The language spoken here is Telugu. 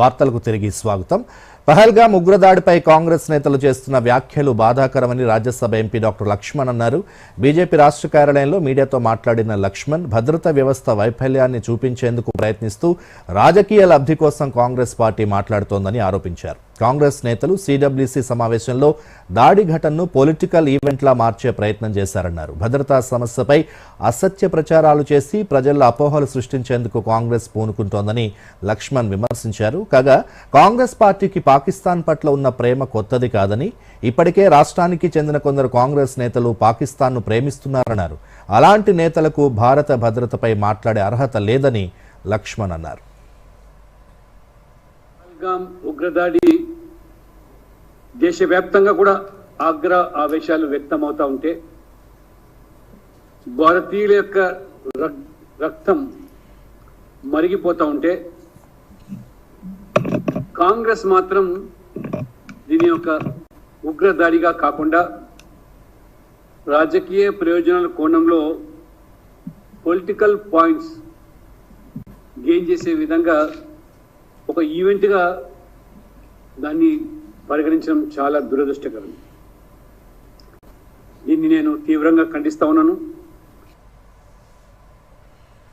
వార్తలకు తిరిగి స్వాగతం. పహల్గా ఉగ్రదాడిపై కాంగ్రెస్ నేతలు చేస్తున్న వ్యాఖ్యలు బాధాకరమని రాజ్యసభ ఎంపీ డాక్టర్ లక్ష్మణ్ అన్నారు. బీజేపీ రాష్ట్ర కార్యాలయంలో మీడియాతో మాట్లాడిన లక్ష్మణ్ భద్రతా వ్యవస్థ వైఫల్యాన్ని చూపించేందుకు ప్రయత్నిస్తూ రాజకీయ లబ్ధి కోసం కాంగ్రెస్ పార్టీ మాట్లాడుతోందని ఆరోపించారు. కాంగ్రెస్ నేతలు సిడబ్ల్యూసీ సమావేశంలో దాడి ఘటనను పొలిటికల్ ఈవెంట్లా మార్చే ప్రయత్నం చేశారన్నారు. భద్రతా సమస్యపై అసత్య ప్రచారాలు చేసి ప్రజల్లో అపోహలు సృష్టించేందుకు కాంగ్రెస్ పూనుకుంటోందని లక్ష్మణ్ విమర్శించారు. కాగా కాంగ్రెస్ పార్టీకి పాకిస్తాన్ పట్ల ఉన్న ప్రేమ కొత్తది కాదని ఇప్పటికే రాష్ట్రానికి చెందిన కొందరు కాంగ్రెస్ నేతలు పాకిస్తాన్ను ప్రేమిస్తున్నారన్నారు. అలాంటి నేతలకు భారత భద్రతపై మాట్లాడే అర్హత లేదని లక్ష్మణ్ అన్నారు. ఉగ్రదాడి దేశవ్యాప్తంగా కూడా ఆగ్ర ఆవేశాలు వ్యక్తమవుతా ఉంటే భారతీయుల యొక్క రక్- రక్తం మరిగిపోతా ఉంటే కాంగ్రెస్ మాత్రం దీని యొక్క ఉగ్రదాడిగా కాకుండా రాజకీయ ప్రయోజనాల కోణంలో పొలిటికల్ పాయింట్స్ గెయిన్ చేసే విధంగా ఒక ఈవెంట్గా దాన్ని పరిగణించడం చాలా దురదృష్టకరం. దీన్ని నేను తీవ్రంగా ఖండిస్తా ఉన్నాను.